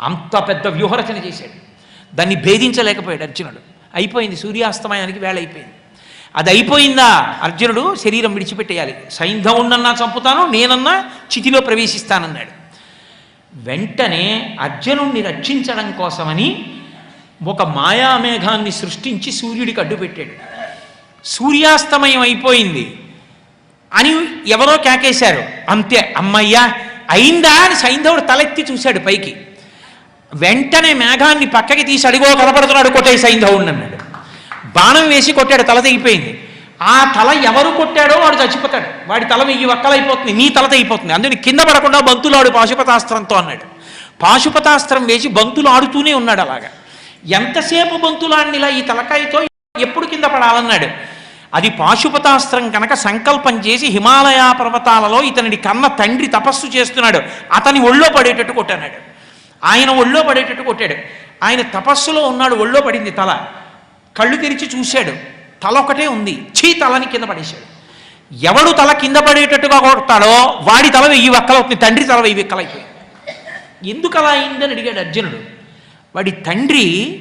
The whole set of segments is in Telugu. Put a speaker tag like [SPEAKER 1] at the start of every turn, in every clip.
[SPEAKER 1] అంత పెద్ద వ్యూహరచన చేశాడు. దాన్ని భేదించలేకపోయాడు అర్జునుడు. అయిపోయింది సూర్యాస్తమయానికి వేళ అయిపోయింది. అది అయిపోయిందా? అర్జునుడు శరీరం విడిచిపెట్టేయాలి. సైంధవుణ్ణన్నా చంపుతాను నేనన్నా చితిలో ప్రవేశిస్తానన్నాడు. వెంటనే అర్జునుణ్ణి రక్షించడం కోసమని ఒక మాయామేఘాన్ని సృష్టించి సూర్యుడికి అడ్డుపెట్టాడు సూర్యాస్తమయం అయిపోయింది. అని ఎవరో కేకేశారు. అంతే అమ్మయ్యా అయిందా అని సైంధవుడు తలెత్తి చూశాడు పైకి. వెంటనే మేఘాన్ని పక్కకి తీసి అడిగో కనపడుతున్నాడు కొట్టే సైంధవుడిని అన్నాడు బాణం వేసి కొట్టాడు తల తెగిపోయింది. ఆ తల ఎవరు కొట్టాడో వాడు చచ్చిపోతాడు. వాడి తల వెయ్యి వక్కలైపోతుంది నీ తల తెగిపోతుంది. అందుకని కింద పడకుండా బంతులాడు పాశుపతాస్త్రంతో అన్నాడు. పాశుపతాస్త్రం వేసి బంతులు ఆడుతూనే ఉన్నాడు అలాగా. ఎంతసేపు బంతులాడినిలా ఈ తలకాయతో ఎప్పుడు కింద పడాలన్నాడు? అది పాశుపతాస్త్రం కనుక సంకల్పం చేసి హిమాలయ పర్వతాలలో ఇతనిని కన్న తండ్రి తపస్సు చేస్తున్నాడు. అతని ఒళ్ళో పడేటట్టు కొట్టన్నాడు. ఆయన ఒళ్ళో పడేటట్టు కొట్టాడు. ఆయన తపస్సులో ఉన్నాడు ఒళ్ళో పడింది తల. కళ్ళు తెరిచి చూశాడు. తల ఒకటే ఉంది. చీ తలని కింద పడేశాడు. ఎవడు తల కింద పడేటట్టుగా కొడతాడో వాడి తల వెయ్యి వక్కలవుతుంది తండ్రి తల వెయ్యి వెక్కలైపోయింది ఎందుకు అలా అయిందని అడిగాడు అర్జునుడు. వాడి తండ్రి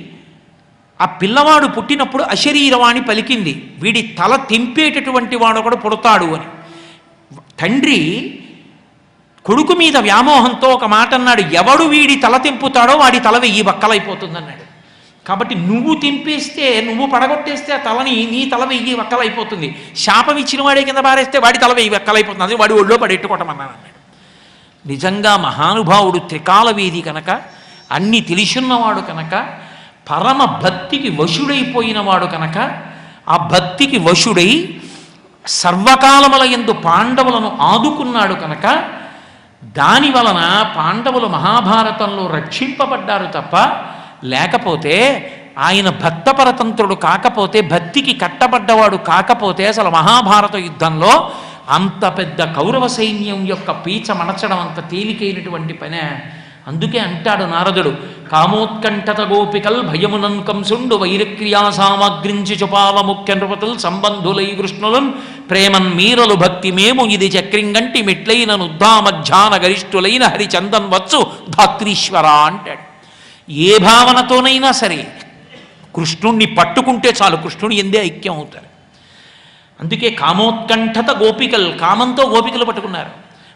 [SPEAKER 1] ఆ పిల్లవాడు పుట్టినప్పుడు అశరీరవాణి పలికింది. వీడి తల తెంపేటటువంటి వాడు ఒకడు పుడతాడు అని. తండ్రి కొడుకు మీద వ్యామోహంతో ఒక మాట అన్నాడు ఎవడు వీడి తల తెంపుతాడో వాడి తల వెయ్యి వక్కలైపోతుందన్నాడు కాబట్టి నువ్వు తెంపేస్తే నువ్వు పడగొట్టేస్తే ఆ తలని నీ తల వెయ్యి వక్కలైపోతుంది శాపం ఇచ్చిన వాడే కింద పారేస్తే వాడి తల వెయ్యి వక్కలైపోతుంది అది వాడి ఒళ్ళో పడెట్టుకోవటమన్నాను అన్నాడు. నిజంగా మహానుభావుడు త్రికాల వీధి కనుక అన్ని తెలిసున్నవాడు కనుక పరమ భక్తికి వశుడైపోయినవాడు కనుక ఆ భక్తికి వశుడై సర్వకాలముల ఎందు పాండవులను ఆదుకున్నాడు కనుక దాని వలన పాండవులు మహాభారతంలో రక్షింపబడ్డారు తప్ప లేకపోతే ఆయన భక్తపరతంత్రుడు కాకపోతే భక్తికి కట్టబడ్డవాడు కాకపోతే అసలు మహాభారత యుద్ధంలో అంత పెద్ద కౌరవ సైన్యం యొక్క పీచ మణచడం అంత తేలికైనటువంటి పనే. అందుకే అంటాడు నారదుడు కామోత్కంఠత గోపికల్ భయమునంకంసుండు వైరక్రియా సామగ్రించి చుపాల ముఖ్య నృపతులు సంబంధులై కృష్ణులన్ ప్రేమన్ మీరలు భక్తి మేము ఇది చక్రింగంటి మెట్లైన నుద్దామధ్యాన గరిష్ఠులైన హరిచందన్ వచ్చు ధాత్రీశ్వర అంటాడు. ఏ భావనతోనైనా సరే కృష్ణుణ్ణి పట్టుకుంటే చాలు కృష్ణుని ఎందే ఐక్యం అవుతారు అందుకే కామోత్కంఠత గోపికల్ కామంతో గోపికలు పట్టుకున్నారు.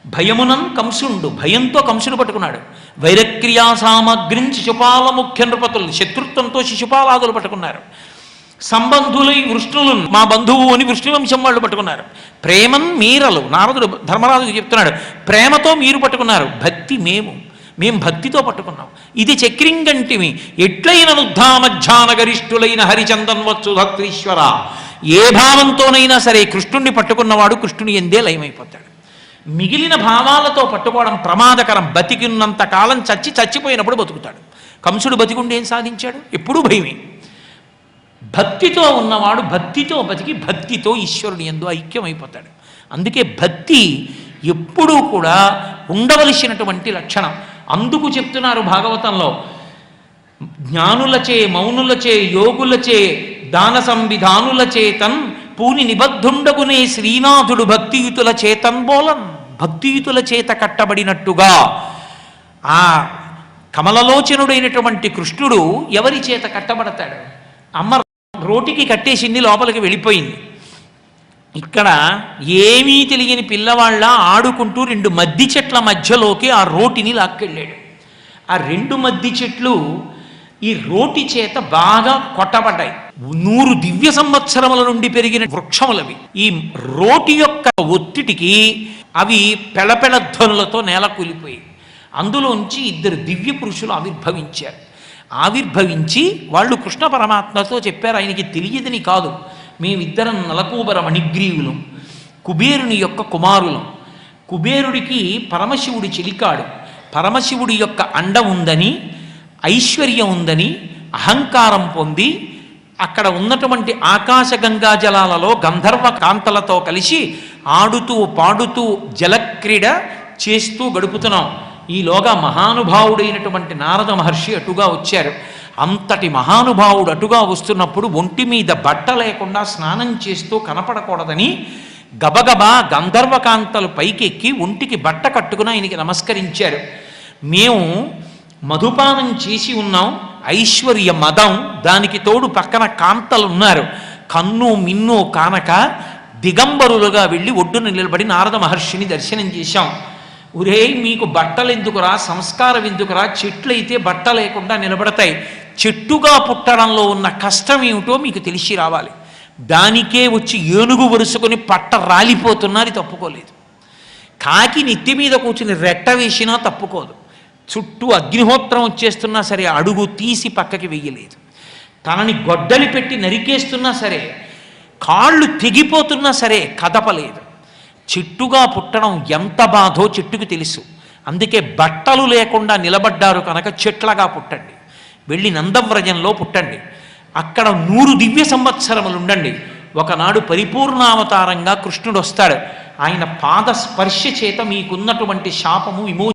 [SPEAKER 1] భయమునం కంసుండు భయంతో కంసుడు పట్టుకున్నాడు. వైరక్రియా సామగ్రిం శిశుపాల ముఖ్య నృపతులు శత్రుత్వంతో శిశుపాలాదులు పట్టుకున్నారు. సంబంధులై వృష్ణులు మా బంధువు అని వృష్ణువంశం వాళ్ళు పట్టుకున్నారు. ప్రేమం మీరలు నారదుడు ధర్మరాజు చెప్తున్నాడు ప్రేమతో మీరు పట్టుకున్నారు భక్తి మేము మేం భక్తితో పట్టుకున్నాం. ఇది చక్రింగంటిమి ఎట్లైన నుద్ధామధ్యాన గరిష్ఠులైన హరిచందన్ వచ్చు ధత్రీశ్వర ఏ భావంతోనైనా సరే కృష్ణుణ్ణి పట్టుకున్నవాడు కృష్ణుని ఎందే లయమైపోతాడు. మిగిలిన భావాలతో పట్టుకోవడం ప్రమాదకరం బతికినంత కాలం చచ్చి చచ్చిపోయినప్పుడు బతుకుతాడు. కంసుడు బతికుండి ఏం సాధించాడు? ఎప్పుడూ భయమే. భక్తితో ఉన్నవాడు భక్తితో బతికి భక్తితో ఈశ్వరుని ఎందు ఐక్యమైపోతాడు. అందుకే భక్తి ఎప్పుడూ కూడా ఉండవలసినటువంటి లక్షణం. అందుకు చెప్తున్నారు భాగవతంలో జ్ఞానులచే మౌనులచే యోగులచే దాన సంవిధానుల చేతన్ పూని నిబద్ధుండగునే శ్రీనాథుడు భక్తియుతుల చేతన్ బోలన్ భక్తియుతుల చేత కట్టబడినట్టుగా ఆ కమలలోచనుడైనటువంటి కృష్ణుడు ఎవరి చేత కట్టబడతాడు? అమ్మ రోటికి కట్టేసింది లోపలికి వెళ్ళిపోయింది. ఇక్కడ ఏమీ తెలియని పిల్లవాళ్ళ ఆడుకుంటూ రెండు మద్ది చెట్ల మధ్యలోకి ఆ రోటిని లాక్కెళ్ళాడు. ఆ రెండు మద్ది చెట్లు ఈ రోటి చేత బాగా కొట్టబడ్డాయి. నూరు దివ్య సంవత్సరముల నుండి పెరిగిన వృక్షములవి. ఈ రోటి యొక్క ఒత్తిడికి అవి పెళపెళ ధ్వనులతో నేల కూలిపోయి అందులోంచి ఇద్దరు దివ్య పురుషులు ఆవిర్భవించారు. ఆవిర్భవించి వాళ్ళు కృష్ణ పరమాత్మతో చెప్పారు ఆయనకి తెలియదని కాదు. మేమిద్దరం నలకూబర మణిగ్రీవులం కుబేరుని యొక్క కుమారులం. కుబేరుడికి పరమశివుడి చెలికాడు. పరమశివుడి యొక్క అండ ఉందని ఐశ్వర్యం ఉందని అహంకారం పొంది అక్కడ ఉన్నటువంటి ఆకాశ గంగా జలాలలో గంధర్వ కాంతలతో కలిసి ఆడుతూ పాడుతూ జలక్రీడ చేస్తూ గడుపుతున్నాం. ఈలోగా మహానుభావుడైనటువంటి నారద మహర్షి అటుగా వచ్చారు. అంతటి మహానుభావుడు అటుగా వస్తున్నప్పుడు ఒంటి మీద బట్ట లేకుండా స్నానం చేస్తూ కనపడకూడదని గబగబా గంధర్వకాంతలు పైకెక్కి ఒంటికి బట్ట కట్టుకుని ఆయనకి నమస్కరించారు. మేము మధుపానం చేసి ఉన్నాం ఐశ్వర్య మదం దానికి తోడు పక్కన కాంతలు ఉన్నారు కన్ను మిన్ను కానక దిగంబరులుగా వెళ్ళి ఒడ్డున నిలబడి నారద మహర్షిని దర్శనం చేశాం. ఒరే మీకు బట్టలు ఎందుకురా? సంస్కారం ఎందుకురా? చెట్లు అయితే బట్ట లేకుండా నిలబడతాయి. చెట్టుగా పుట్టడంలో ఉన్న కష్టం ఏమిటో మీకు తెలిసి రావాలి. దానికే వచ్చి ఏనుగు వరుసుకొని పట్ట రాలిపోతున్నది తప్పుకోలేదు. కాకి నెత్తి మీద కూర్చుని రెట్ట వేసినా తప్పుకోదు. చుట్టూ అగ్నిహోత్రం వచ్చేస్తున్నా సరే అడుగు తీసి పక్కకి వెయ్యలేదు తనని గొడ్డలి పెట్టి నరికేస్తున్నా సరే కాళ్ళు తెగిపోతున్నా సరే కదపలేదు. చెట్టుగా పుట్టడం ఎంత బాధో చెట్టుకు తెలుసు. అందుకే బట్టలు లేకుండా నిలబడ్డారు కనుక చెట్లగా పుట్టండి. వెళ్ళి నందవ్రజంలో పుట్టండి. అక్కడ నూరు దివ్య సంవత్సరములు ఉండండి. ఒకనాడు పరిపూర్ణావతారంగా కృష్ణుడు వస్తాడు. ఆయన పాదస్పర్శ చేత మీకున్నటువంటి శాపము విమో